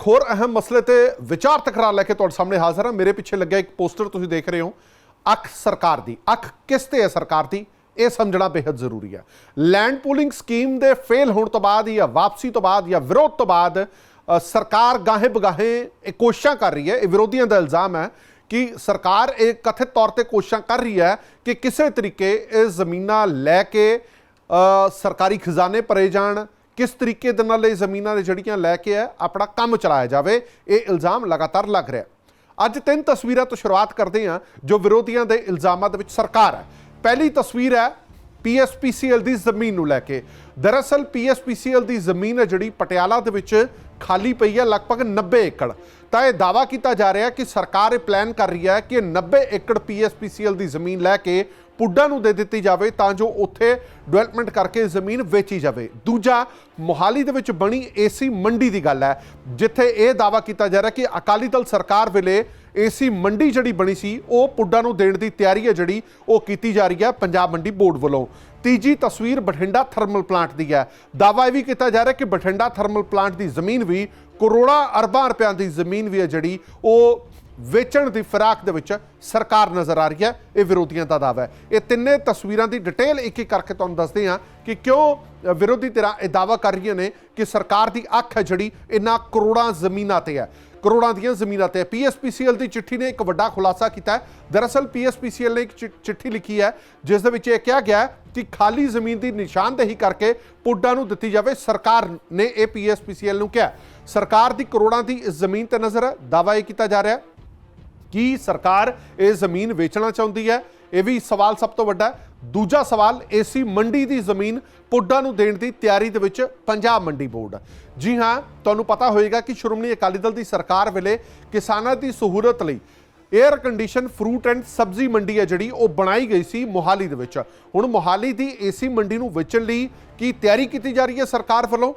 ਹੋਰ ਅਹਿਮ ਮਸਲੇ ਤੇ ਵਿਚਾਰ ਤਕਰਾਰ ਲੈ ਕੇ ਤੁਹਾਡੇ ਸਾਹਮਣੇ ਹਾਜ਼ਰ ਹਾਂ। ਮੇਰੇ ਪਿੱਛੇ ਲੱਗਿਆ ਇੱਕ ਪੋਸਟਰ ਤੁਸੀਂ ਦੇਖ ਰਹੇ ਹੋ। ਅੱਖ ਸਰਕਾਰ ਦੀ। ਅੱਖ ਕਿਸ ਤੇ ਹੈ ਸਰਕਾਰ ਦੀ? ਇਹ ਸਮਝਣਾ ਬੇहद ਜ਼ਰੂਰੀ ਹੈ। ਲੈਂਡ ਪੂਲਿੰਗ ਸਕੀਮ ਦੇ ਫੇਲ ਹੋਣ ਤੋਂ ਬਾਅਦ ਜਾਂ ਵਾਪਸੀ ਤੋਂ ਬਾਅਦ ਜਾਂ ਵਿਰੋਧ ਤੋਂ ਬਾਅਦ ਸਰਕਾਰ ਗਾਹੇ ਬਗਾਹੇ ਇਹ ਕੋਸ਼ਿਸ਼ਾਂ ਕਰ ਰਹੀ ਹੈ। ਇਹ ਵਿਰੋਧੀਆਂ ਦਾ ਇਲਜ਼ਾਮ ਹੈ ਕਿ ਸਰਕਾਰ ਇਹ ਕਥਿਤ ਤੌਰ ਤੇ ਕੋਸ਼ਿਸ਼ਾਂ ਕਰ ਰਹੀ ਹੈ ਕਿ ਕਿਸੇ ਤਰੀਕੇ ਇਹ ਜ਼ਮੀਨਾਂ ਲੈ ਕੇ ਸਰਕਾਰੀ ਖਜ਼ਾਨੇ ਭਰੇ ਜਾਣ ਕਿਸ ਤਰੀਕੇ ਦੇ ਨਾਲ ਇਹ ਜ਼ਮੀਨਾਂ ਦੇ ਜੜੀਆਂ ਲੈ ਕੇ ਹੈ ਆਪਣਾ ਕੰਮ ਚਲਾਇਆ ਜਾਵੇ, ਇਹ ਇਲਜ਼ਾਮ ਲਗਾਤਾਰ ਲੱਗ ਰਿਹਾ। ਅੱਜ ਤਿੰਨ ਤਸਵੀਰਾਂ ਤੋਂ ਸ਼ੁਰੂਆਤ ਕਰਦੇ ਹਾਂ, ਜੋ ਵਿਰੋਧੀਆਂ ਦੇ ਇਲਜ਼ਾਮਾਂ ਦੇ ਵਿੱਚ ਸਰਕਾਰ ਹੈ। ਪਹਿਲੀ ਤਸਵੀਰ ਹੈ ਪੀਐਸਪੀਸੀਐਲ ਦੀ ਜ਼ਮੀਨ ਨੂੰ ਲੈ ਕੇ। ਦਰਅਸਲ ਪੀਐਸਪੀਸੀਐਲ ਦੀ ਜ਼ਮੀਨ ਹੈ ਜਿਹੜੀ ਪਟਿਆਲਾ ਦੇ ਵਿੱਚ ਖਾਲੀ ਪਈ ਹੈ, ਲਗਭਗ 90 ਏਕੜ। ਤਾਂ ਇਹ ਦਾਵਾ ਕੀਤਾ ਜਾ ਰਿਹਾ ਕਿ ਸਰਕਾਰ ਇਹ ਪਲਾਨ ਕਰ ਰਹੀ ਹੈ ਕਿ 90 ਏਕੜ ਪੀਐਸਪੀਸੀਐਲ ਦੀ ਜ਼ਮੀਨ ਲੈ ਕੇ ਪੁੱਡਾ ਨੂੰ ਦੇ ਦਿੱਤੀ ਜਾਵੇ ਤਾਂ ਜੋ ਉੱਥੇ ਡਿਵੈਲਪਮੈਂਟ ਕਰਕੇ ਜ਼ਮੀਨ ਵੇਚੀ ਜਾਵੇ। ਦੂਜਾ, ਮੋਹਾਲੀ ਦੇ ਵਿੱਚ ਬਣੀ ਏਸੀ ਮੰਡੀ ਦੀ ਗੱਲ ਹੈ, ਜਿੱਥੇ ਇਹ ਦਾਵਾ ਕੀਤਾ ਜਾ ਰਿਹਾ ਕਿ ਅਕਾਲੀ ਦਲ ਸਰਕਾਰ ਵੇਲੇ ਏਸੀ ਮੰਡੀ ਜਿਹੜੀ ਬਣੀ ਸੀ, ਉਹ ਪੁੱਡਾ ਨੂੰ ਦੇਣ ਦੀ ਤਿਆਰੀ ਹੈ ਜਿਹੜੀ ਉਹ ਕੀਤੀ ਜਾ ਰਹੀ ਹੈ ਪੰਜਾਬ ਮੰਡੀ ਬੋਰਡ ਵੱਲੋਂ। ਤੀਜੀ ਤਸਵੀਰ ਬਠਿੰਡਾ ਥਰਮਲ ਪਲਾਂਟ ਦੀ ਹੈ। ਦਾਵਾ ਇਹ ਵੀ ਕੀਤਾ ਜਾ ਰਿਹਾ ਕਿ ਬਠਿੰਡਾ ਥਰਮਲ ਪਲਾਂਟ ਦੀ ਜ਼ਮੀਨ ਵੀ ਕਰੋੜਾਂ ਅਰਬਾਂ ਰੁਪਿਆਂ ਦੀ ਜ਼ਮੀਨ ਵੀ ਹੈ ਜਿਹੜੀ ਉਹ ਵੇਚਣ ਦੀ ਫਿਰਾਕ ਦੇ ਵਿੱਚ ਸਰਕਾਰ ਨਜ਼ਰ ਆ ਰਹੀ ਹੈ, ਇਹ ਵਿਰੋਧੀਆਂ ਦਾ ਦਾਅਵਾ ਹੈ। ਇਹ ਤਿੰਨੇ ਤਸਵੀਰਾਂ ਦੀ ਡਿਟੇਲ ਇੱਕ ਇੱਕ ਕਰਕੇ ਤੁਹਾਨੂੰ ਦੱਸਦੇ ਹਾਂ ਕਿ ਕਿਉਂ ਵਿਰੋਧੀ ਧਿਰਾਂ ਇਹ ਦਾਅਵਾ ਕਰ ਰਹੀਆਂ ਨੇ ਕਿ ਸਰਕਾਰ ਦੀ ਅੱਖ ਹੈ ਜਿਹੜੀ, ਇਹਨਾਂ ਕਰੋੜਾਂ ਜ਼ਮੀਨਾਂ ਤੇ ਹੈ। ਕਰੋੜਾਂ ਦੀਆਂ ਜ਼ਮੀਨਾਂ ਤੇ ਪੀਐਸਪੀਸੀਐਲ ਦੀ ਚਿੱਠੀ ਨੇ ਇੱਕ ਵੱਡਾ ਖੁਲਾਸਾ ਕੀਤਾ ਹੈ। ਦਰਅਸਲ ਪੀਐਸਪੀਸੀਐਲ ਨੇ ਇੱਕ ਚਿ- ਚਿੱਠੀ ਲਿਖੀ ਹੈ, ਜਿਸ ਦੇ ਵਿੱਚ ਇਹ ਕਿਹਾ ਗਿਆ ਕਿ ਖਾਲੀ ਜ਼ਮੀਨ ਦੀ ਨਿਸ਼ਾਨਦੇਹੀ ਕਰਕੇ ਪੁੱਡਾ ਨੂੰ ਦਿੱਤੀ ਜਾਵੇ। ਸਰਕਾਰ ਨੇ ਇਹ ਪੀਐਸਪੀਸੀਐਲ ਨੂੰ ਕਿਹਾ ਸਰਕਾਰ ਦੀ ਕਰੋੜਾਂ ਦੀ ਜ਼ਮੀਨ ਤੇ ਨਜ਼ਰ ਹੈ। ਦਾਅਵਾ ਇਹ ਕੀਤਾ ਜਾ ਰਿਹਾ ਹੈ। ਕੀ ਸਰਕਾਰ ਇਹ ਜ਼ਮੀਨ ਵੇਚਣਾ ਚਾਹੁੰਦੀ ਹੈ? ਇਹ ਵੀ ਸਵਾਲ ਸਭ ਤੋਂ ਵੱਡਾ ਦੂਜਾ ਸਵਾਲ, ਏਸੀ ਮੰਡੀ ਦੀ ਜ਼ਮੀਨ ਪੁੱਡਾ ਨੂੰ ਦੇਣ ਦੀ ਤਿਆਰੀ ਦੇ ਵਿੱਚ ਪੰਜਾਬ ਮੰਡੀ ਬੋਰਡ। ਜੀ ਹਾਂ, ਤੁਹਾਨੂੰ ਪਤਾ ਹੋਏਗਾ ਕਿ ਸ਼੍ਰੋਮਣੀ ਅਕਾਲੀ ਦਲ ਦੀ ਸਰਕਾਰ ਵੇਲੇ ਕਿਸਾਨਾਂ ਦੀ ਸਹੂਲਤ ਲਈ 에ਅਰ ਕੰਡੀਸ਼ਨ ਫਰੂਟ ਐਂਡ ਸਬਜ਼ੀ ਮੰਡੀ ਹੈ ਜਿਹੜੀ, ਉਹ ਬਣਾਈ ਗਈ ਸੀ ਮੋਹਾਲੀ ਦੇ ਵਿੱਚ। ਹੁਣ ਮੋਹਾਲੀ ਦੀ ਏਸੀ ਮੰਡੀ ਨੂੰ ਵੇਚਣ ਲਈ ਕੀ ਤਿਆਰੀ ਕੀਤੀ ਜਾ ਰਹੀ ਹੈ ਸਰਕਾਰ ਵੱਲੋਂ?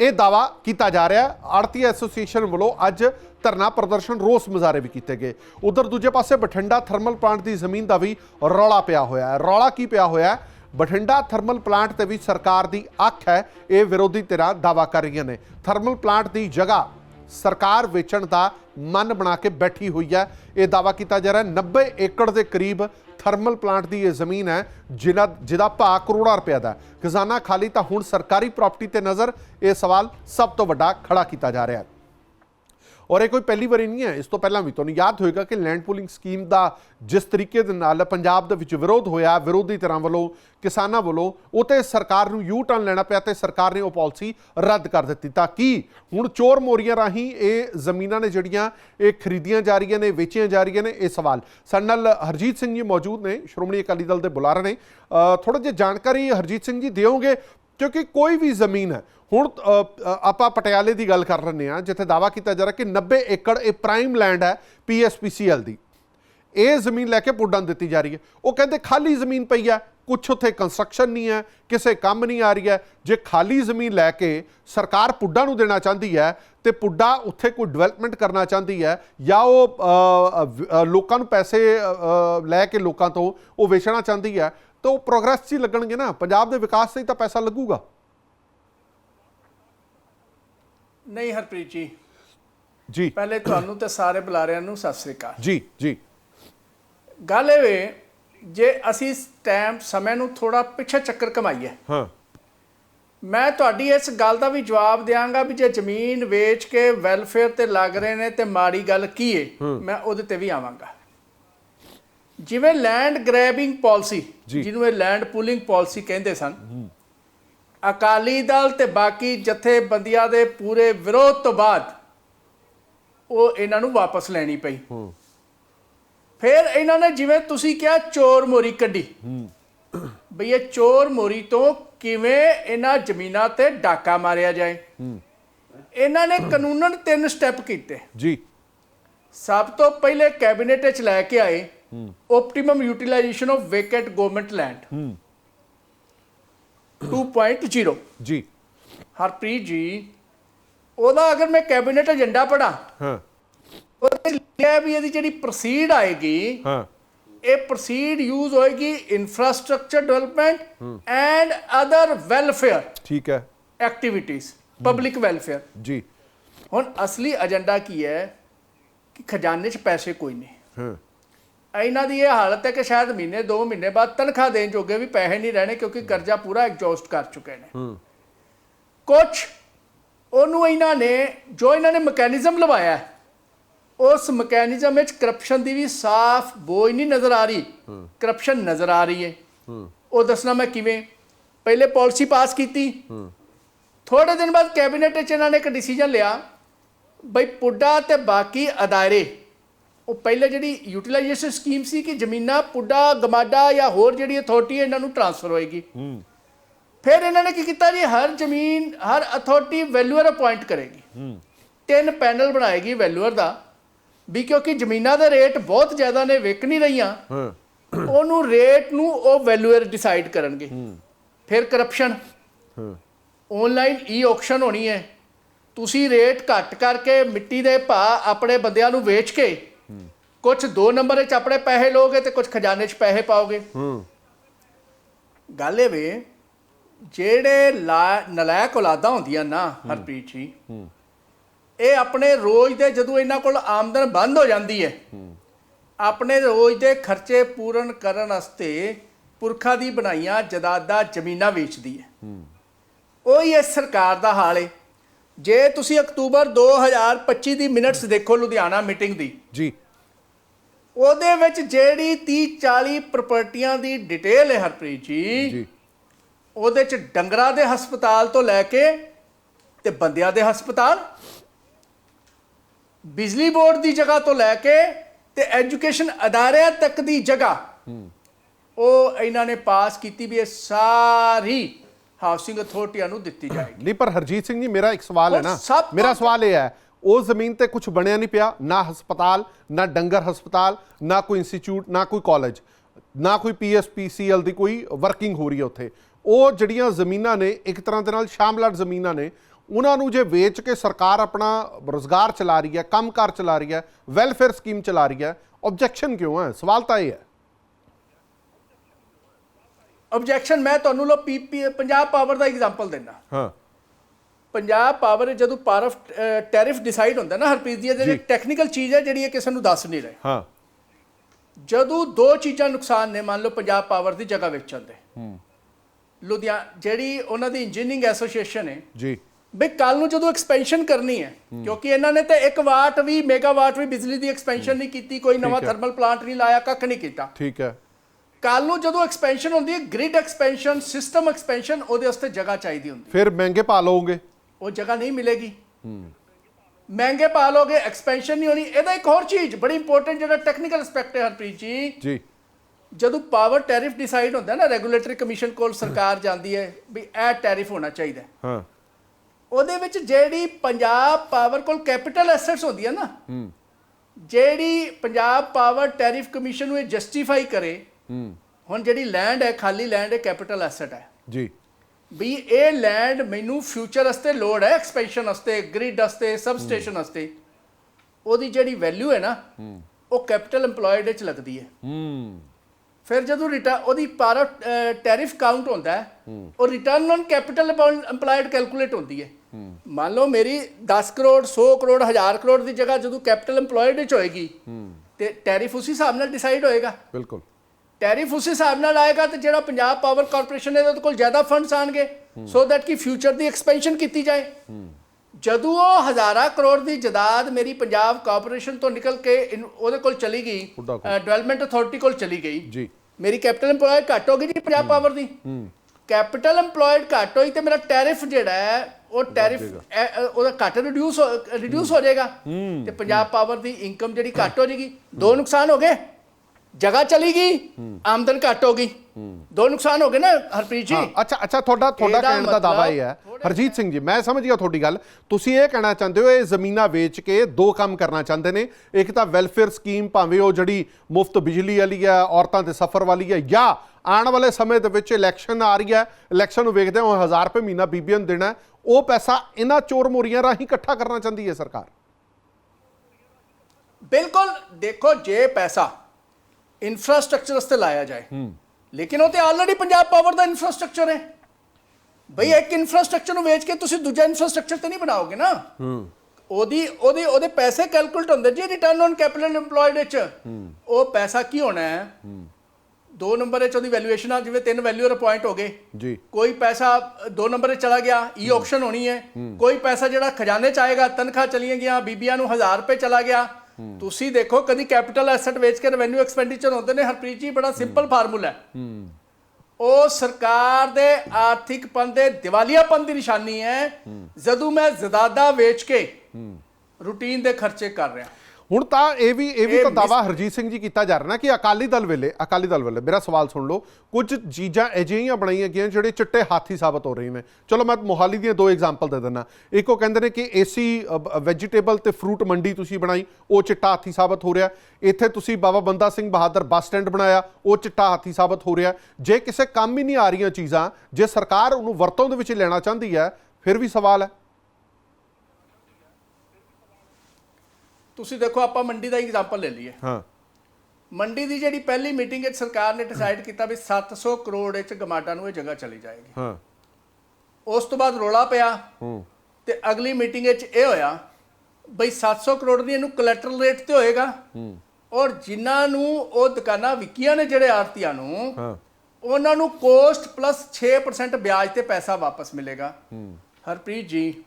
ਇਹ ਦਾਵਾ ਕੀਤਾ ਜਾ ਰਿਹਾ ਆੜਤੀ ਐਸੋਸੀਏਸ਼ਨ ਵੱਲੋਂ ਅੱਜ ਧਰਨਾ ਪ੍ਰਦਰਸ਼ਨ ਰੋਸ ਮੁਜ਼ਾਹਰੇ ਵੀ ਕੀਤੇ ਗਏ। ਉਧਰ ਦੂਜੇ ਪਾਸੇ ਬਠਿੰਡਾ ਥਰਮਲ ਪਲਾਂਟ ਦੀ ਜ਼ਮੀਨ ਦਾ ਵੀ ਰੌਲਾ ਪਿਆ ਹੋਇਆ ਹੈ। ਰੌਲਾ ਕੀ ਪਿਆ ਹੋਇਆ ਹੈ? ਬਠਿੰਡਾ ਥਰਮਲ ਪਲਾਂਟ ਤੇ ਵੀ ਸਰਕਾਰ ਦੀ ਅੱਖ ਹੈ। ਇਹ ਵਿਰੋਧੀ ਧਿਰਾਂ ਦਾਵਾ ਕਰ ਰਹੀਆਂ ਨੇ। ਥਰਮਲ ਪਲਾਂਟ ਦੀ ਜਗ੍ਹਾ ਸਰਕਾਰ ਵੇਚਣ ਦਾ ਮਨ ਬਣਾ ਕੇ ਬੈਠੀ ਹੋਈ ਹੈ। ਇਹ ਦਾਵਾ ਕੀਤਾ ਜਾ ਰਿਹਾ ਹੈ। 90 ਏਕੜ ਦੇ ਕਰੀਬ ਥਰਮਲ ਪਲਾਂਟ ਦੀ ਇਹ ਜ਼ਮੀਨ ਹੈ ਜਿਹਦਾ ਜਿਹਦਾ ਭਾਅ ਕਰੋੜਾਂ ਰੁਪਏ ਦਾ ਖਜ਼ਾਨਾ ਖਾਲੀ ਤਾਂ ਹੁਣ ਸਰਕਾਰੀ ਪ੍ਰਾਪਰਟੀ ਤੇ ਨਜ਼ਰ, ਇਹ ਸਵਾਲ ਸਭ ਤੋਂ ਵੱਡਾ ਖੜਾ ਕੀਤਾ ਜਾ ਰਿਹਾ ਹੈ। ਔਰ ਇਹ ਕੋਈ ਪਹਿਲੀ ਵਾਰੀ ਨਹੀਂ ਹੈ। ਇਸ ਤੋਂ ਪਹਿਲਾਂ ਵੀ ਤੁਹਾਨੂੰ ਯਾਦ ਹੋਏਗਾ ਕਿ ਲੈਂਡ ਪੂਲਿੰਗ ਸਕੀਮ ਦਾ ਜਿਸ ਤਰੀਕੇ ਦੇ ਨਾਲ ਪੰਜਾਬ ਦੇ ਵਿੱਚ ਵਿਰੋਧ ਹੋਇਆ, ਵਿਰੋਧੀ ਧਿਰਾਂ ਵੱਲੋਂ, ਕਿਸਾਨਾਂ ਵੱਲੋਂ, ਉਹ ਤੇ ਸਰਕਾਰ ਨੂੰ ਯੂ ਟਰਨ ਲੈਣਾ ਪਿਆ ਤੇ ਸਰਕਾਰ ਨੇ ਉਹ ਪਾਲਿਸੀ ਰੱਦ ਕਰ ਦਿੱਤੀ ਤਾਂ ਕਿ ਹੁਣ ਚੋਰ ਮੋਰੀਆਂ ਰਾਹੀਂ ਇਹ ਜ਼ਮੀਨਾਂ ਨੇ ਜਿਹੜੀਆਂ, ਇਹ ਖਰੀਦੀਆਂ ਜਾ ਰਹੀਆਂ ਨੇ, ਵੇਚੀਆਂ ਜਾ ਰਹੀਆਂ ਨੇ, ਇਹ ਸਵਾਲ। ਸਾਡੇ ਨਾਲ ਹਰਜੀਤ ਸਿੰਘ ਜੀ ਮੌਜੂਦ ਨੇ, ਸ਼੍ਰੋਮਣੀ ਅਕਾਲੀ ਦਲ ਦੇ ਬੁਲਾਰੇ ਨੇ। ਥੋੜਾ ਜਿਹਾ ਜਾਣਕਾਰੀ ਹਰਜੀਤ ਸਿੰਘ ਜੀ ਦਿਓਗੇ? ਕਿਉਂਕਿ ਕੋਈ ਵੀ ਜ਼ਮੀਨ ਹੈ। ਹੁਣ ਆਪਾਂ ਪਟਿਆਲੇ ਦੀ ਗੱਲ ਕਰ ਲੈਂਦੇ ਹਾਂ, ਜਿੱਥੇ ਦਾਵਾ ਕੀਤਾ ਜਾ ਰਿਹਾ ਕਿ 90 ਏਕੜ ਇਹ ਪ੍ਰਾਈਮ ਲੈਂਡ ਹੈ ਪੀਐਸਪੀਸੀਐਲ ਦੀ। ਇਹ ਜ਼ਮੀਨ ਲੈ ਕੇ ਪੁੱਡਾਂ ਦਿੱਤੀ ਜਾ ਰਹੀ ਹੈ। ਉਹ ਕਹਿੰਦੇ ਖਾਲੀ ਜ਼ਮੀਨ ਪਈ ਹੈ ਕੁਛ ਉੱਥੇ ਕੰਸਟਰਕਸ਼ਨ ਨਹੀਂ ਹੈ ਕਿਸੇ ਕੰਮ ਨਹੀਂ ਆ ਰਹੀ ਹੈ। ਜੇ ਖਾਲੀ ਜ਼ਮੀਨ ਲੈ ਕੇ ਸਰਕਾਰ ਪੁੱਡਾਂ ਨੂੰ ਦੇਣਾ ਚਾਹੁੰਦੀ ਹੈ ਤੇ ਪੁੱਡਾ ਉੱਥੇ ਕੋਈ ਡਿਵੈਲਪਮੈਂਟ ਕਰਨਾ ਚਾਹੁੰਦੀ ਹੈ ਜਾਂ ਉਹ ਲੋਕਾਂ ਨੂੰ ਪੈਸੇ ਲੈ ਕੇ ਲੋਕਾਂ ਤੋਂ ਉਹ ਵੇਚਣਾ ਚਾਹੁੰਦੀ ਹੈ ਤਾਂ ਉਹ ਪ੍ਰੋਗਰੈਸ 'ਚ ਹੀ ਲੱਗਣਗੇ ਨਾ। ਪੰਜਾਬ ਦੇ ਵਿਕਾਸ 'ਤੇ ਤਾਂ ਪੈਸਾ ਲੱਗੂਗਾ। ਨਹੀਂ ਹਰਪ੍ਰੀਤ ਜੀ। ਜੀ। ਪਹਿਲੇ ਤੁਹਾਨੂੰ ਤੇ ਸਾਰੇ ਬੁਲਾਰਿਆਂ ਨੂੰ ਸਤਿ ਸ੍ਰੀ ਅਕਾਲ। ਜੀ ਜੀ। ਗੱਲ ਇਹ ਵੇ ਜੇ ਅਸੀਂ ਟਾਈਮ ਸਮੇਂ ਨੂੰ ਥੋੜਾ ਪਿੱਛੇ ਚੱਕਰ ਕਮਾਈਏ ਹਾਂ। ਮੈਂ ਤੁਹਾਡੀ ਇਸ ਗੱਲ ਦਾ ਵੀ ਜਵਾਬ ਦਿਆਂਗਾ ਵੀ ਜੇ ਜ਼ਮੀਨ ਵੇਚ ਕੇ ਵੈਲਫੇਅਰ ਤੇ ਲੱਗ ਰਹੇ ਨੇ ਤੇ ਮਾੜੀ ਗੱਲ ਕੀ ਏ ਮੈਂ ਉਹਦੇ ਤੇ ਵੀ ਆਵਾਂਗਾ। ਜਿਵੇਂ ਲੈਂਡ ਗ੍ਰੈਬਿੰਗ ਪਾਲਿਸੀ। ਜਿਹਨੂੰ ਇਹ ਲੈਂਡ ਪੂਲਿੰਗ ਪਾਲਿਸੀ ਕਹਿੰਦੇ ਸਨ ਅਕਾਲੀ ਦਲ ਤੇ ਬਾਕੀ ਜਥੇਬੰਦੀਆਂ ਦੇ ਪੂਰੇ ਵਿਰੋਧ ਤੋਂ ਬਾਅਦ ਉਹ ਇਹਨਾਂ ਨੂੰ ਵਾਪਸ ਲੈਣੀ ਪਈ। ਫਿਰ ਇਹਨਾਂ ਨੇ ਜਿਵੇਂ ਤੁਸੀਂ ਕਿਹਾ ਚੋਰ ਮੋਰੀ ਕੱਢੀ। ਬਈ ਇਹ ਚੋਰ ਮੋਰੀ ਤੋਂ ਕਿਵੇਂ ਇਹਨਾਂ ਜ਼ਮੀਨਾਂ ਤੇ ਡਾਕਾ ਮਾਰਿਆ ਜਾਏ। ਇਹਨਾਂ ਨੇ ਕਾਨੂੰਨਨ ਤਿੰਨ ਸਟੈਪ ਕੀਤੇ। ਜੀ। ਸਭ ਤੋਂ ਪਹਿਲੇ ਕੈਬਨਿਟ ਵਿੱਚ ਲੈ ਕੇ ਆਏ। Optimum utilization of vacant government land. 2.0 ਜੀ। ਹਰਪ੍ਰੀਤ ਜੀ ਉਹਦਾ ਅਗਰ ਮੈਂ ਕੈਬਨਿਟ ਏਜੰਡਾ ਪੜਾ ਹਾਂ। ਲਿਖਿਆ ਵੀ ਇਹਦੀ ਜਿਹੜੀ ਪ੍ਰੋਸੀਡ ਆਏਗੀ ਹਾਂ। ਇਹ ਪ੍ਰੋਸੀਡ ਯੂਜ਼ ਹੋਏਗੀ infrastructure development and other welfare ਠੀਕ ਹੈ। ਐਕਟੀਵਿਟੀਜ਼ ਪਬਲਿਕ ਵੈਲਫੇਅਰ ਜੀ। ਹੁਣ ਅਸਲੀ ਏਜੰਡਾ ਕੀ ਹੈ? ਕਿ ਖਜ਼ਾਨੇ 'ਚ ਪੈਸੇ ਕੋਈ ਨਹੀਂ। ਹਾਂ। ਇਹਨਾਂ ਦੀ ਇਹ ਹਾਲਤ ਹੈ ਕਿ ਸ਼ਾਇਦ ਮਹੀਨੇ 2 ਮਹੀਨੇ ਬਾਅਦ ਤਨਖਾਹ ਦੇਣ ਜੋਗੇ ਵੀ ਪੈਸੇ ਨਹੀਂ ਰਹਿਣੇ ਕਿਉਂਕਿ ਕਰਜ਼ਾ ਪੂਰਾ ਐਗਜ਼ੌਸਟ ਕਰ ਚੁੱਕੇ ਨੇ। ਹੂੰ। ਕੁਝ ਉਹਨੂੰ ਇਹਨਾਂ ਨੇ ਜੋ ਇਹਨਾਂ ਨੇ ਮੈਕੈਨਿਜ਼ਮ ਲਵਾਇਆ ਹੈ, ਉਸ ਮੈਕੈਨਿਜ਼ਮ ਵਿੱਚ ਕਰਪਸ਼ਨ ਦੀ ਵੀ ਸਾਫ਼ ਬੋਝ ਨਹੀਂ ਨਜ਼ਰ ਆ ਰਹੀ। ਕਰਪਸ਼ਨ ਨਜ਼ਰ ਆ ਰਹੀ ਹੈ। ਉਹ ਦੱਸਣਾ ਮੈਂ ਕਿਵੇਂ? ਪਹਿਲੇ ਪਾਲਿਸੀ ਪਾਸ ਕੀਤੀ। ਥੋੜੇ ਦਿਨ ਬਾਅਦ ਕੈਬਨਿਟ ਵਿੱਚ ਇਹਨਾਂ ਨੇ ਇੱਕ ਡਿਸੀਜਨ ਲਿਆ ਬਈ ਪੁੱਡਾ ਤੇ ਬਾਕੀ ਅਦਾਰੇ ਉਹ ਪਹਿਲੇ ਜਿਹੜੀ ਯੂਟਿਲਾਈਜੇਸ਼ਨ ਸਕੀਮ ਸੀ ਕਿ ਜ਼ਮੀਨਾਂ ਪੁੱਡਾ ਗਮਾਡਾ ਜਾਂ ਹੋਰ ਜਿਹੜੀ ਅਥਾਰਟੀ ਇਹਨਾਂ ਨੂੰ ਟ੍ਰਾਂਸਫਰ ਹੋਏਗੀ। ਫਿਰ ਇਹਨਾਂ ਨੇ ਕੀ ਕੀਤਾ ਜੀ? ਹਰ ਜ਼ਮੀਨ ਹਰ ਅਥਾਰਟੀ ਵੈਲੂਅਰ ਅਪਾਇੰਟ ਕਰੇਗੀ। ਤਿੰਨ ਪੈਨਲ ਬਣਾਏਗੀ ਵੈਲੂਅਰ ਦਾ। ਵੀ ਕਿਉਂਕਿ ਜ਼ਮੀਨਾਂ ਦੇ ਰੇਟ ਬਹੁਤ ਜ਼ਿਆਦਾ ਨੇ ਵਿਕ ਨਹੀਂ ਰਹੀਆਂ। ਹਾਂ। ਉਹਨੂੰ ਰੇਟ ਨੂੰ ਉਹ ਵੈਲੂਅਰ ਡਿਸਾਈਡ ਕਰਨਗੇ। ਹੂੰ। ਫਿਰ ਕਰਪਸ਼ਨ ਹਾਂ। ਆਨਲਾਈਨ ਈ ਆਕਸ਼ਨ ਹੋਣੀ ਹੈ। ਤੁਸੀਂ ਰੇਟ ਘੱਟ ਕਰਕੇ ਮਿੱਟੀ ਦੇ ਭਾਅ ਆਪਣੇ ਬੰਦਿਆਂ ਨੂੰ ਵੇਚ ਕੇ ਕੁਝ ਦੋ ਨੰਬਰ ਵਿੱਚ ਆਪਣੇ ਪੈਸੇ ਲਓਗੇ ਤੇ ਕੁਝ ਖਜ਼ਾਨੇ 'ਚ ਪੈਸੇ ਪਾਓਗੇ। ਹੂੰ। ਗੱਲ ਇਹ ਵੇ ਜਿਹੜੇ ਨਲਾਇਕ ਔਲਾਦਾਂ ਹੁੰਦੀਆਂ ਨਾ ਹਰਪ੍ਰੀਤ ਜੀ ਹੂੰ। ਇਹ ਆਪਣੇ ਰੋਜ਼ ਦੇ ਜਦੋਂ ਇਹਨਾਂ ਕੋਲ ਆਮਦਨ ਬੰਦ ਹੋ ਜਾਂਦੀ ਹੈ ਆਪਣੇ ਰੋਜ਼ ਦੇ ਖਰਚੇ ਪੂਰਨ ਕਰਨ ਵਾਸਤੇ ਪੁਰਖਾਂ ਦੀ ਬਣਾਈਆਂ ਜਦਾਦਾ ਜ਼ਮੀਨਾਂ ਵੇਚਦੀ ਹੈ। ਹੂੰ ਉਹੀ ਇਸ ਸਰਕਾਰ ਦਾ ਹਾਲ ਹੈ। ਜੇ ਤੁਸੀਂ ਅਕਤੂਬਰ 2025 ਦੀ ਮਿੰਟਸ ਦੇਖੋ ਲੁਧਿਆਣਾ ਮੀਟਿੰਗ ਦੀ। ਜੀ। ਉਹਦੇ ਵਿੱਚ ਜਿਹੜੀ 30 40 ਪ੍ਰਾਪਰਟੀਆਂ ਦੀ ਡਿਟੇਲ ਹੈ ਹਰਪ੍ਰੀਤ ਜੀ ਜੀ। ਉਹਦੇ ਚ ਡੰਗਰਾਂ ਦੇ ਹਸਪਤਾਲ ਤੋਂ ਲੈ ਕੇ ਤੇ ਬੰਦਿਆਂ ਦੇ ਹਸਪਤਾਲ ਬਿਜਲੀ ਬੋਰਡ ਦੀ ਜਗ੍ਹਾ ਤੋਂ ਲੈ ਕੇ ਤੇ ਐਜੂਕੇਸ਼ਨ ਅਦਾਰਿਆਂ ਤੱਕ ਦੀ ਜਗ੍ਹਾ ਉਹ ਇਹਨਾਂ ਨੇ ਪਾਸ ਕੀਤੀ ਵੀ ਇਹ ਸਾਰੀ ਹਾਊਸਿੰਗ ਅਥਾਰਟੀਆਂ ਨੂੰ ਦਿੱਤੀ ਜਾਏਗੀ। ਨਹੀਂ ਪਰ ਹਰਜੀਤ ਸਿੰਘ ਜੀ ਮੇਰਾ ਇੱਕ ਸਵਾਲ ਹੈ ਉਹ ਨਾ। ਮੇਰਾ ਸਵਾਲ ਇਹ ਹੈ ਉਸ ਜ਼ਮੀਨ ਤੇ ਕੁਝ ਬਣਿਆ ਨਹੀਂ ਪਿਆ ਨਾ ਹਸਪਤਾਲ ਨਾ ਡੰਗਰ ਹਸਪਤਾਲ ਨਾ ਕੋਈ ਇੰਸਟੀਚਿਊਟ ਨਾ ਕੋਈ ਕਾਲਜ ਨਾ ਕੋਈ ਪੀਐਸਪੀਸੀਐਲ ਦੀ ਕੋਈ ਵਰਕਿੰਗ ਹੋ ਰਹੀ ਹੈ ਉੱਥੇ। ਉਹ ਜਿਹੜੀਆਂ ਜ਼ਮੀਨਾਂ ਨੇ ਇੱਕ ਤਰ੍ਹਾਂ ਦੇ ਨਾਲ ਸ਼ਾਮਲਾਟ ਜ਼ਮੀਨਾਂ ਨੇ ਉਹਨਾਂ ਨੂੰ ਜੇ ਵੇਚ ਕੇ ਸਰਕਾਰ ਆਪਣਾ ਰੋਜ਼ਗਾਰ ਚਲਾ ਰਹੀ ਹੈ ਕੰਮਕਾਰ ਚਲਾ ਰਹੀ ਹੈ ਵੈਲਫੇਅਰ ਸਕੀਮ ਚਲਾ ਰਹੀ ਹੈ ਆਬਜੈਕਸ਼ਨ ਕਿਉਂ ਹੈ? ਸਵਾਲ ਤਾਂ ਇਹ ਹੈ। ਆਬਜੈਕਸ਼ਨ ਮੈਂ ਤੁਹਾਨੂੰ ਲੋ ਪੀਪੀ ਪੰਜਾਬ ਪਾਵਰ ਦਾ ਐਗਜ਼ਾਮਪਲ ਦਿੰਦਾ। ਹਾਂ। ਪੰਜਾਬ ਪਾਵਰ ਜਦੋਂ ਪਾਵਰ ਆਫ ਟੈਰਿਫ ਡਿਸਾਈਡ ਹੁੰਦਾ ਨਾ ਹਰਪ੍ਰੀਤ ਇਹ ਜਿਹੜੀ ਜੀ। ਟੈਕਨੀਕਲ ਚੀਜ਼ ਹੈ ਜਿਹੜੀ ਇਹ ਕਿਸੇ ਨੂੰ ਦੱਸ ਨਹੀਂ ਰਹੇ। ਹਾਂ। ਜਦੋਂ ਦੋ ਚੀਜ਼ਾਂ ਨੁਕਸਾਨ ਨੇ ਮੰਨ ਲਓ ਪੰਜਾਬ ਪਾਵਰ ਦੀ ਜਗ੍ਹਾ ਵੇਚਣ ਦੇ। ਹੂੰ। ਲੁਧਿਆਣਾ ਜਿਹੜੀ ਉਹਨਾਂ ਦੀ ਇੰਜੀਨੀਅਰਿੰਗ ਐਸੋਸੀਏਸ਼ਨ ਹੈ ਜੀ। ਵੀ ਕੱਲ ਨੂੰ ਜਦੋਂ ਐਕਸਪੈਂਸ਼ਨ ਕਰਨੀ ਹੈ ਕਿਉਂਕਿ ਇਹਨਾਂ ਨੇ ਤੇ 1 ਵਾਟ ਵੀ ਮੈਗਾਵਾਟ ਵੀ ਬਿਜਲੀ ਦੀ ਐਕਸਪੈਂਸ਼ਨ ਨਹੀਂ ਕੀਤੀ ਕੋਈ ਨਵਾਂ। ਥਰਮਲ ਪਲਾਂਟ ਨਹੀਂ ਲਾਇਆ ਕੱਖ ਨਹੀਂ ਕੀਤਾ। ਠੀਕ ਹੈ। ਕੱਲ ਨੂੰ ਜਦੋਂ ਐਕਸਪੈਂਸ਼ਨ ਹੁੰਦੀ ਹੈ ਗ੍ਰਿਡ ਐਕਸਪੈਂਸ਼ਨ ਸਿਸਟਮ ਐਕਸਪੈਂਸ਼ਨ ਉਹਦੇ ਵਾਸਤੇ ਜਗ੍ਹਾ ਚਾਹੀਦੀ ਹੁੰਦੀ ਫਿਰ ਮਹਿੰਗੇ ਪਾ ਲਓਗੇ। ਉਹ ਜਗ੍ਹਾ ਨਹੀਂ ਮਿਲੇਗੀ। ਮਹਿੰਗੇ ਪਾ ਲੋਗੇ ਐਕਸਪੈਂਸ਼ਨ ਨਹੀਂ ਹੋਣੀ ਇਹਦਾ ਇੱਕ ਹੋਰ ਚੀਜ਼ ਬੜੀ ਇੰਪੋਰਟੈਂਟ ਜਿਹੜਾ ਟੈਕਨੀਕਲ ਐਸਪੈਕਟ ਹੈ ਹਰਪ੍ਰੀਤ ਜੀ। ਜੀ। ਜਦੋਂ ਪਾਵਰ ਟੈਰਿਫ ਡਿਸਾਈਡ ਹੁੰਦਾ ਨਾ ਰੈਗੂਲੇਟਰੀ ਕਮਿਸ਼ਨ ਕੋਲ ਸਰਕਾਰ ਜਾਂਦੀ ਹੈ ਵੀ ਇਹ ਟੈਰਿਫ ਹੋਣਾ ਚਾਹੀਦਾ ਹੈ। ਉਹਦੇ ਵਿੱਚ ਜਿਹੜੀ ਪੰਜਾਬ ਪਾਵਰ ਕੋਲ ਕੈਪੀਟਲ ਐਸੈਟਸ ਹੁੰਦੀਆਂ ਨਾ ਹੂੰ। ਜਿਹੜੀ ਪੰਜਾਬ ਪਾਵਰ ਟੈਰਿਫ ਕਮਿਸ਼ਨ ਨੂੰ ਇਹ ਜਸਟੀਫਾਈ ਕਰੇ ਹੂੰ। ਹੁਣ ਜਿਹੜੀ ਲੈਂਡ ਹੈ ਖਾਲੀ ਲੈਂਡ ਹੈ ਕੈਪੀਟਲ ਐਸੈਟ ਹੈ। ਜੀ। ਵੀ ਇਹ ਲੈਂਡ ਮੈਨੂੰ ਫਿਊਚਰ ਵਾਸਤੇ ਲੋੜ ਹੈ ਐਕਸਪੈਂਸ਼ਨ ਵਾਸਤੇ ਗ੍ਰਿਡ ਵਾਸਤੇ ਸਬ ਸਟੇਸ਼ਨ ਵਾਸਤੇ ਉਹਦੀ ਜਿਹੜੀ ਵੈਲਿਊ ਹੈ ਨਾ ਉਹ ਕੈਪੀਟਲ EMPLOYED ਵਿੱਚ ਲੱਗਦੀ ਹੈ। ਹੂੰ। ਫਿਰ ਜਦੋਂ ਰਿਟਰਨ ਉਹਦੀ ਪਾਰ ਟੈਰਿਫ ਕਾਊਂਟ ਹੁੰਦਾ ਹੈ ਉਹ return on capital EMPLOYED calculate ਹੁੰਦੀ ਹੈ। ਮੰਨ ਲਓ ਮੇਰੀ 10 ਕਰੋੜ 100 ਕਰੋੜ 1000 ਕਰੋੜ ਦੀ ਜਗ੍ਹਾ ਜਦੋਂ ਕੈਪੀਟਲ EMPLOYED ਵਿੱਚ ਹੋਏਗੀ ਤੇ ਟੈਰਿਫ ਉਸੇ ਹਿਸਾਬ ਨਾਲ ਡਿਸਾਈਡ ਹੋਏਗਾ। ਬਿਲਕੁਲ। ਟੈਰਿਫ ਉਸ ਹਿਸਾਬ ਨਾਲ ਆਏਗਾ ਤੇ ਜਿਹੜਾ ਪੰਜਾਬ ਪਾਵਰ ਕਾਰਪੋਰੇਸ਼ਨ ਹੈ ਉਹਦੇ ਕੋਲ ਜ਼ਿਆਦਾ ਫੰਡਸ ਆਣਗੇ ਸੋ ਦੈਟ ਕਿ ਫਿਊਚਰ ਦੀ ਐਕਸਪੈਂਸ਼ਨ ਕੀਤੀ ਜਾਏ। ਜਦੋਂ ਉਹ ਹਜ਼ਾਰਾਂ ਕਰੋੜ ਦੀ ਜਦਾਦ ਮੇਰੀ ਪੰਜਾਬ ਕਾਰਪੋਰੇਸ਼ਨ ਤੋਂ ਨਿਕਲ ਕੇ ਉਹਦੇ ਕੋਲ ਚਲੀ ਗਈ। ਡਿਵੈਲਪਮੈਂਟ ਅਥਾਰਟੀ ਕੋਲ ਚਲੀ ਗਈ ਜੀ। ਮੇਰੀ ਕੈਪੀਟਲ EMPLOYED ਘੱਟ ਹੋ ਗਈ ਜੀ ਪੰਜਾਬ ਪਾਵਰ ਦੀ। ਹੂੰ। ਕੈਪੀਟਲ EMPLOYED ਘੱਟ ਹੋਈ ਤੇ ਮੇਰਾ ਟੈਰਿਫ ਜਿਹੜਾ ਹੈ ਉਹ ਟੈਰਿਫ ਉਹਦਾ ਘੱਟ ਰਿਡਿਊਸ ਰਿਡਿਊਸ ਹੋ ਜਾਏਗਾ। ਤੇ ਪੰਜਾਬ ਪਾਵਰ ਦੀ ਇਨਕਮ ਜਿਹੜੀ ਘੱਟ ਹੋ ਜਾਏਗੀ ਦੋ ਨੁਕਸਾਨ ਹੋ ਗਏ। ਜਗ੍ਹਾ ਚਲੀ ਗਈ ਆਮਦਨ ਘੱਟ ਹੋ ਗਈ। ਦੋ ਨੁਕਸਾਨ ਹੋ ਗਏ ਨਾ ਹਰਪ੍ਰੀਤ ਜੀ। ਅੱਛਾ ਅੱਛਾ ਤੁਹਾਡਾ ਤੁਹਾਡਾ ਕਹਿਣ ਦਾ ਦਾਵਾ ਇਹ ਹੈ। ਹਰਜੀਤ ਸਿੰਘ ਜੀ ਮੈਂ ਸਮਝ ਗਿਆ ਤੁਹਾਡੀ ਗੱਲ। ਤੁਸੀਂ ਇਹ ਕਹਿਣਾ ਚਾਹੁੰਦੇ ਹੋ ਇਹ ਜ਼ਮੀਨਾਂ ਵੇਚ ਕੇ ਦੋ ਕੰਮ ਕਰਨਾ ਚਾਹੁੰਦੇ ਨੇ। ਇੱਕ ਤਾਂ ਵੈਲਫੇਅਰ ਸਕੀਮ ਭਾਵੇਂ ਉਹ ਜਿਹੜੀ ਮੁਫਤ ਬਿਜਲੀ ਵਾਲੀ ਹੈ ਔਰਤਾਂ ਦੇ ਸਫਰ ਵਾਲੀ ਹੈ ਜਾਂ ਆਉਣ ਵਾਲੇ ਸਮੇਂ ਦੇ ਵਿੱਚ ਇਲੈਕਸ਼ਨ ਆ ਰਹੀ ਹੈ। ਇਲੈਕਸ਼ਨ ਨੂੰ ਵੇਖਦੇ ਹੋ 1000 ਰੁਪਏ ਮਹੀਨਾ ਬੀਬੀਆਂ ਨੂੰ ਦੇਣਾ ਉਹ ਪੈਸਾ ਇਹਨਾਂ ਚੋਰ ਮੋਰੀਆਂ ਰਾਹੀਂ ਇਕੱਠਾ ਕਰਨਾ ਚਾਹੁੰਦੀ ਹੈ ਸਰਕਾਰ। ਬਿਲਕੁਲ ਦੇਖੋ ਜੇ ਪੈਸਾ ਇਨਫਰਾਸਟ੍ਰਕਚਰ ਵਾਸਤੇ ਲਾਇਆ ਜਾਏ ਲੇਕਿਨ ਉਹ ਤੇ ਆਲਰੇਡੀ ਪੰਜਾਬ ਪਾਵਰ ਦਾ ਇਨਫਰਾਸਟ੍ਰਕਚਰ ਹੈ। ਬਈ ਇੱਕ ਇਨਫਰਾਸਟ੍ਰਕਚਰ ਨੂੰ ਵੇਚ ਕੇ ਤੁਸੀਂ ਦੂਜਾ ਇਨਫਰਾਸਟ੍ਰਕਚਰ ਤੇ ਨਹੀਂ ਬਣਾਓਗੇ ਨਾ। ਹੂੰ। ਉਹਦੀ ਉਹਦੇ ਉਹਦੇ ਪੈਸੇ ਕੈਲਕੂਲੇਟ ਹੁੰਦੇ ਜੀ ਰਿਟਰਨ ਔਨ ਕੈਪੀਟਲ EMPLOYED ਵਿੱਚ। ਉਹ ਪੈਸਾ ਕੀ ਹੋਣਾ ਹੈ। ਦੋ ਨੰਬਰ ਵਿੱਚ ਉਹਦੀ ਵੈਲਿਊਏਸ਼ਨ ਆ ਜਿਵੇਂ ਤਿੰਨ ਵੈਲਿਊਅਰ ਪੁਆਇੰਟ ਹੋ ਗਏ। ਜੀ। ਕੋਈ ਪੈਸਾ ਦੋ ਨੰਬਰ 'ਤੇ ਚਲਾ ਗਿਆ ਈ ਆਕਸ਼ਨ ਹੋਣੀ ਹੈ। ਕੋਈ ਪੈਸਾ ਜਿਹੜਾ ਖਜ਼ਾਨੇ 'ਚ ਆਏਗਾ ਤਨਖਾਹ ਚਲੀਆਂ ਗਿਆ ਬੀਬੀਆਂ ਨੂੰ 1000 ਰੁਪਏ ਚਲਾ ਗਿਆ। ਤੁਸੀਂ ਦੇਖੋ ਕਦੀ ਕੈਪੀਟਲ ਐਸੈਟ ਵੇਚ ਕੇ ਰੈਵਨਿਊ ਐਕਸਪੈਂਡੀਚਰ ਹੁੰਦੇ ਨੇ। ਹਰਪ੍ਰੀਤ ਜੀ ਬੜਾ ਸਿੰਪਲ ਫਾਰਮੂਲਾ ਹੈ। ਉਹ ਸਰਕਾਰ ਦੇ ਆਰਥਿਕਪਨ ਦੇ ਦਿਵਾਲੀਆਪਨ ਦੀ ਨਿਸ਼ਾਨੀ ਹੈ। ਜਦੋਂ ਮੈਂ ਜ਼ਦਾਦਾ ਵੇਚ ਕੇ ਰੂਟੀਨ ਦੇ ਖਰਚੇ ਕਰ ਰਿਹਾ। ਹੁਣ ਤਾਂ ਇਹ ਵੀ ਇਹ ਵੀ ਤਾਂ ਦਾਵਾ ਹਰਜੀਤ ਸਿੰਘ ਜੀ ਕੀਤਾ ਜਾ ਰਿਹਾ ਨਾ ਕਿ ਅਕਾਲੀ ਦਲ ਵੇਲੇ ਅਕਾਲੀ ਦਲ ਵੇਲੇ ਮੇਰਾ ਸਵਾਲ ਸੁਣ ਲਓ ਕੁਝ ਚੀਜ਼ਾਂ ਅਜਿਹੀਆਂ ਬਣਾਈਆਂ ਗਈਆਂ ਜਿਹੜੇ ਚਿੱਟੇ ਹਾਥੀ ਸਾਬਤ ਹੋ ਰਹੀਆਂ ਨੇ। ਚਲੋ ਮੈਂ ਮੋਹਾਲੀ ਦੀਆਂ ਦੋ ਐਗਜ਼ਾਮਪਲ ਦੇ ਦਿੰਦਾ। ਇੱਕ ਉਹ ਕਹਿੰਦੇ ਨੇ ਕਿ ਏਸੀ ਵੈਜੀਟੇਬਲ ਤੇ ਫਰੂਟ ਮੰਡੀ ਤੁਸੀਂ ਬਣਾਈ ਉਹ ਚਿੱਟਾ ਹਾਥੀ ਸਾਬਤ ਹੋ ਰਿਹਾ। ਇੱਥੇ ਤੁਸੀਂ ਬਾਬਾ ਬੰਦਾ ਸਿੰਘ ਬਹਾਦਰ ਬੱਸ ਸਟੈਂਡ ਬਣਾਇਆ ਉਹ ਚਿੱਟਾ ਹਾਥੀ ਸਾਬਤ ਹੋ ਰਿਹਾ। ਜੇ ਕਿਸੇ ਕੰਮ ਹੀ ਨਹੀਂ ਆ ਰਹੀਆਂ ਚੀਜ਼ਾਂ ਜੇ ਸਰਕਾਰ ਉਹਨੂੰ ਵਰਤੋਂ ਦੇ ਵਿੱਚ ਲੈਣਾ ਚਾਹੁੰਦੀ ਹੈ ਫਿਰ ਵੀ ਸਵਾਲ ਹੈ। ਤੁਸੀਂ ਦੇਖੋ ਆਪਾਂ ਮੰਡੀ ਦਾ ਐਗਜ਼ਾਮਪਲ ਲੈ ਲਈਏ। ਹਾਂ। ਮੰਡੀ ਦੀ ਜਿਹੜੀ ਪਹਿਲੀ ਮੀਟਿੰਗ ਵਿੱਚ ਸਰਕਾਰ ਨੇ ਡਿਸਾਈਡ ਕੀਤਾ ਵੀ 700 ਕਰੋੜ ਵਿੱਚ ਗਮਾਡਾ ਨੂੰ ਇਹ ਜਗ੍ਹਾ ਚਲੀ ਜਾਏਗੀ। ਹਾਂ। ਉਸ ਤੋਂ ਬਾਅਦ ਰੋਲਾ ਪਿਆ। ਹੂੰ। ਤੇ ਅਗਲੀ ਮੀਟਿੰਗ ਵਿੱਚ ਇਹ ਹੋਇਆ ਬਈ 700 ਕਰੋੜ ਦੀ ਇਹਨੂੰ ਕੋਲੈਟਰਲ ਰੇਟ ਤੇ ਹੋਏਗਾ। ਔਰ ਜਿਨ੍ਹਾਂ ਨੂੰ ਉਹ ਦੁਕਾਨਾਂ ਵਿਕੀਆਂ ਨੇ ਜਿਹੜੇ ਆਰਤੀਆਂ ਨੂੰ ਹਾਂ। ਉਹਨਾਂ ਨੂੰ ਕੋਸਟ ਪਲੱਸ 6% ਵਿਆਜ ਤੇ ਪੈਸਾ ਵਾਪਸ ਮਿਲੇਗਾ। ਹਰਪ੍ਰੀਤ ਜੀ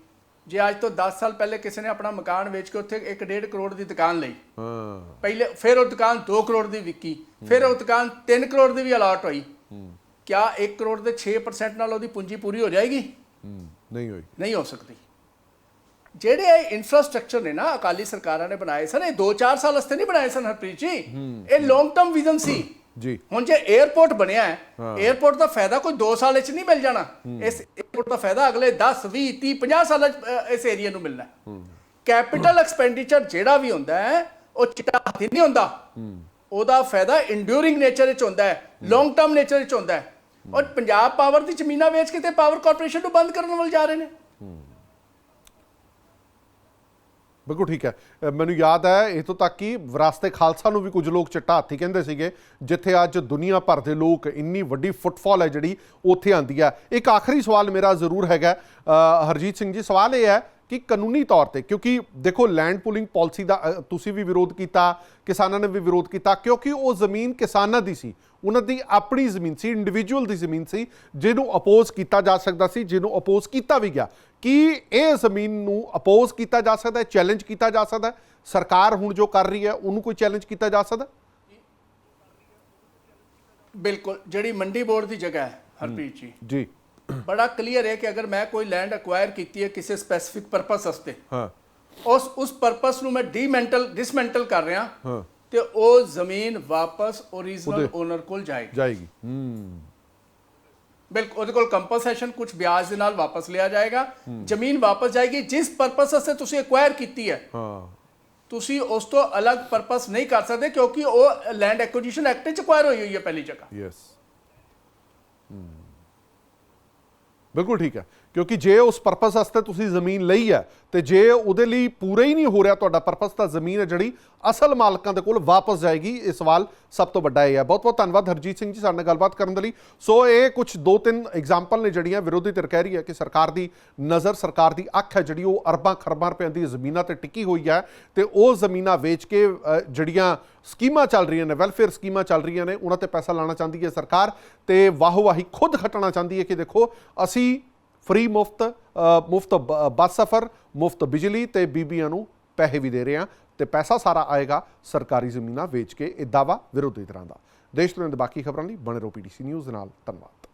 ਜੇ ਅੱਜ ਤੋਂ 10 ਸਾਲ ਪਹਿਲੇ ਕਿਸੇ ਨੇ ਆਪਣਾ ਮਕਾਨ ਵੇਚ ਕੇ ਉੱਥੇ 1.5 ਕਰੋੜ ਦੀ ਦੁਕਾਨ ਲਈ ਹਾਂ। ਪਹਿਲੇ ਫਿਰ ਉਹ ਦੁਕਾਨ 2 ਕਰੋੜ ਦੀ ਵਿਕੀ ਫਿਰ ਉਹ ਦੁਕਾਨ 3 ਕਰੋੜ ਦੀ ਵੀ ਅਲਾਟ ਹੋਈ। ਕਿਆ 1 ਕਰੋੜ ਦੇ 6% ਨਾਲ ਉਹਦੀ ਪੂੰਜੀ ਪੂਰੀ ਹੋ ਜਾਏਗੀ? ਹੂੰ, ਨਹੀਂ ਹੋਈ। ਨਹੀਂ ਹੋ ਸਕਦੀ। ਜਿਹੜੇ ਇਹ ਇਨਫਰਾਸਟ੍ਰਕਚਰ ਨੇ ਨਾ ਅਕਾਲੀ ਸਰਕਾਰਾਂ ਨੇ ਬਣਾਏ ਸਨ ਇਹ 2-4 ਸਾਲ ਵਾਸਤੇ ਨਹੀਂ ਬਣਾਏ ਸਨ ਹਰਪ੍ਰੀਤ ਜੀ। ਇਹ ਲੌਂਗ ਟਰਮ ਵਿਜ਼ਨ ਸੀ। ਜੀ। ਹੁਣ ਜੇ 에어ਪੋਰਟ ਬਣਿਆ ਹੈ 에어ਪੋਰਟ ਦਾ ਫਾਇਦਾ ਕੋਈ 2 ਸਾਲ ਵਿੱਚ ਨਹੀਂ ਮਿਲ ਜਾਣਾ। ਇਸ 에어ਪੋਰਟ ਦਾ ਫਾਇਦਾ ਅਗਲੇ 10 20 30 50 ਸਾਲਾਂ ਚ ਇਸ ਏਰੀਆ ਨੂੰ ਮਿਲਣਾ ਕੈਪੀਟਲ ਐਕਸਪੈਂਡੀਚਰ ਜਿਹੜਾ ਵੀ ਹੁੰਦਾ ਹੈ ਉਹ ਚਿੱਟਾ ਹੱਥੀ ਨਹੀਂ ਹੁੰਦਾ। ਉਹਦਾ ਫਾਇਦਾ ਇੰਡਿਊਰਿੰਗ ਨੇਚਰ ਵਿੱਚ ਹੁੰਦਾ ਹੈ ਲੌਂਗ ਟਰਮ ਨੇਚਰ ਵਿੱਚ ਹੁੰਦਾ ਹੈ। ਔਰ ਪੰਜਾਬ ਪਾਵਰ ਦੀ ਜ਼ਮੀਨਾਂ ਵੇਚ ਕੇ ਤੇ ਪਾਵਰ ਕਾਰਪੋਰੇਸ਼ਨ ਨੂੰ ਬੰਦ ਕਰਨ ਵੱਲ ਜਾ ਰਹੇ ਨੇ। ਬਿਲਕੁਲ ਠੀਕ ਹੈ। ਮੈਨੂੰ ਯਾਦ ਹੈ, ਇਥੋਂ ਤੱਕ ਕਿ ਵਿਰਾਸਤੇ ਖਾਲਸਾ ਨੂੰ ਵੀ ਕੁਝ ਲੋਕ ਚਿੱਟਾ ਹਾਥੀ ਕਹਿੰਦੇ ਸੀਗੇ, ਜਿੱਥੇ ਅੱਜ ਦੁਨੀਆ ਭਰ ਦੇ ਲੋਕ ਇੰਨੀ ਵੱਡੀ ਫੁੱਟਫਾਲ ਹੈ ਜਿਹੜੀ ਉੱਥੇ ਆਂਦੀ ਹੈ। ਇੱਕ ਆਖਰੀ ਸਵਾਲ ਮੇਰਾ ਜ਼ਰੂਰ ਹੈਗਾ। ਹਰਜੀਤ ਸਿੰਘ ਜੀ, ਸਵਾਲ ਇਹ ਹੈ ਕਿ ਕਾਨੂੰਨੀ ਤੌਰ ਤੇ, ਕਿਉਂਕਿ ਦੇਖੋ ਲੈਂਡ ਪੂਲਿੰਗ ਪਾਲਿਸੀ ਦਾ ਤੁਸੀਂ ਵੀ ਵਿਰੋਧ ਕੀਤਾ, ਕਿਸਾਨਾਂ ਨੇ ਵੀ ਵਿਰੋਧ ਕੀਤਾ, ਕਿਉਂਕਿ ਉਹ ਜ਼ਮੀਨ ਕਿਸਾਨਾਂ ਦੀ ਸੀ। ਉਹਨਾਂ ਦੀ ਆਪਣੀ ਜ਼ਮੀਨ ਸੀ ਇੰਡੀਵਿਜੂਅਲ ਦੀ ਜ਼ਮੀਨ ਸੀ, ਜਿਹਨੂੰ ਅਪੋਜ਼ ਕੀਤਾ ਜਾ ਸਕਦਾ ਸੀ, ਜਿਹਨੂੰ ਅਪੋਜ਼ ਕੀਤਾ ਵੀ ਗਿਆ। ਕੀ ਇਹ ਜ਼ਮੀਨ ਨੂੰ ਅਪੋਜ਼ ਕੀਤਾ ਜਾ ਸਕਦਾ ਹੈ ਚੈਲੰਜ ਕੀਤਾ ਜਾ ਸਕਦਾ ਹੈ? ਸਰਕਾਰ ਹੁਣ ਜੋ ਕਰ ਰਹੀ ਹੈ ਉਹਨੂੰ ਕੋਈ ਚੈਲੰਜ ਕੀਤਾ ਜਾ ਸਕਦਾ? ਬਿਲਕੁਲ ਜਿਹੜੀ ਮੰਡੀ ਬੋਰਡ ਦੀ ਜਗ੍ਹਾ ਹੈ ਹਰਪ੍ਰੀਤ ਜੀ। ਜੀ। ਬੜਾ ਕਲੀਅਰ ਹੈ ਕਿ ਅਗਰ ਮੈਂ ਕੋਈ ਲੈਂਡ ਅਕਵਾਇਰ ਕੀਤੀ ਹੈ ਕਿਸੇ ਸਪੈਸੀਫਿਕ ਪਰਪਸ ਵਾਸਤੇ ਹਾਂ। ਉਸ ਉਸ ਪਰਪਸ ਨੂੰ ਮੈਂ ਡੀਮੈਂਟਲ ਡਿਸਮੈਂਟਲ ਕਰ ਰਿਹਾ ਹਾਂ। ਤੇ ਉਹ ਜ਼ਮੀਨ ਵਾਪਸ ਉਹਦੇ- ਓਨਰ ਕੋਲ ਜਾਏਗੀ। ਜਾਏਗੀ। ਹੂੰ। ਬਿਲਕੁਲ ਉਹਦੇ ਕੋਲ ਕੰਪਨਸੇਸ਼ਨ ਕੁਝ ਵਿਆਜ ਦੇ ਨਾਲ ਵਾਪਸ ਲਿਆ ਜਾਏਗਾ ਜ਼ਮੀਨ ਵਾਪਸ ਜਾਏਗੀ ਜਿਸ ਪਰਪਸ ਵਾਸਤੇ ਤੁਸੀਂ ਐਕਵਾਇਰ ਕੀਤੀ ਹੈ ਹਾਂ ਤੁਸੀਂ ਉਸ ਤੋਂ ਅਲੱਗ ਪਰਪਸ ਨਹੀਂ ਕਰ ਸਕਦੇ ਕਿਉਂਕਿ ਉਹ ਲੈਂਡ ਐਕੁਜੀਸ਼ਨ ਐਕਟ ਚ ਐਕਵਾਇਰ ਹੋਈ ਹੋਈ ਹੈ ਪਹਿਲੀ ਜਗ੍ਹਾ ਯੈਸ ਬਿਲਕੁਲ ਠੀਕ ਹੈ ਕਿਉਂਕਿ ਜੇ ਉਸ ਪਰਪਸ ਵਾਸਤੇ ਤੁਸੀਂ ਜ਼ਮੀਨ ਲਈ ਹੈ, ਤੇ ਜੇ ਉਹਦੇ ਲਈ ਪੂਰਾ ਹੀ ਨਹੀਂ ਹੋ ਰਿਹਾ ਤੁਹਾਡਾ ਪਰਪਸ ਤਾਂ ਜ਼ਮੀਨ ਹੈ ਜਿਹੜੀ ਅਸਲ ਮਾਲਕਾਂ ਦੇ ਕੋਲ ਵਾਪਸ ਜਾਏਗੀ। ਇਹ ਸਵਾਲ ਸਭ ਤੋਂ ਵੱਡਾ ਇਹ ਹੈ। ਬਹੁਤ ਬਹੁਤ ਧੰਨਵਾਦ ਹਰਜੀਤ ਸਿੰਘ ਜੀ ਸਾਡੇ ਨਾਲ ਗੱਲਬਾਤ ਕਰਨ ਦੇ ਲਈ। ਸੋ ਇਹ ਕੁਝ ਦੋ ਤਿੰਨ ਐਗਜ਼ਾਮਪਲ ਨੇ ਜਿਹੜੀਆਂ ਵਿਰੋਧੀ ਧਿਰ ਕਹਿ ਰਹੀ ਹੈ ਕਿ ਸਰਕਾਰ ਦੀ ਨਜ਼ਰ, ਸਰਕਾਰ ਦੀ ਅੱਖ ਹੈ ਜਿਹੜੀ ਉਹ ਅਰਬਾਂ ਖਰਬਾਂ ਰੁਪਏ ਦੀ ਜ਼ਮੀਨਾਂ ਤੇ ਟਿੱਕੀ ਹੋਈ ਹੈ ਤੇ ਉਹ ਜ਼ਮੀਨਾਂ ਵੇਚ ਕੇ ਜਿਹੜੀਆਂ ਸਕੀਮਾਂ ਚੱਲ ਰਹੀਆਂ ਨੇ ਵੈਲਫੇਅਰ ਸਕੀਮਾਂ ਚੱਲ ਰਹੀਆਂ ਨੇ, ਉਹਨਾਂ ਤੇ ਪੈਸਾ ਲਾਣਾ ਚਾਹੁੰਦੀ ਹੈ ਸਰਕਾਰ ਤੇ ਵਾਹੋਵਾਹੀ ਖੁਦ ਖੱਟਣਾ ਚਾਹੁੰਦੀ ਹੈ ਕਿ ਦੇਖੋ, ਅਸੀਂ ਫ੍ਰੀ ਮੁਫਤ ਮੁਫਤ ਬ- ਬੱਸ ਸਫ਼ਰ, ਮੁਫਤ ਬਿਜਲੀ ਤੇ ਬੀਬੀਆਂ ਨੂੰ ਪੈਸੇ ਵੀ ਦੇ ਰਹੇ ਹਾਂ ਤੇ ਪੈਸਾ ਸਾਰਾ ਆਏਗਾ ਸਰਕਾਰੀ ਜ਼ਮੀਨਾਂ ਵੇਚ ਕੇ, ਇਹ ਦਾਵਾ ਵਿਰੋਧੀ ਤਰ੍ਹਾਂ ਦਾ। ਦੇਸ਼ ਦੁਨੀਆ ਦੇ ਬਾਕੀ ਖਬਰਾਂ ਲਈ ਬਣੇ ਰਹੋ ਪੀਡੀਸੀ ਨਿਊਜ਼ ਨਾਲ, ਧੰਨਵਾਦ।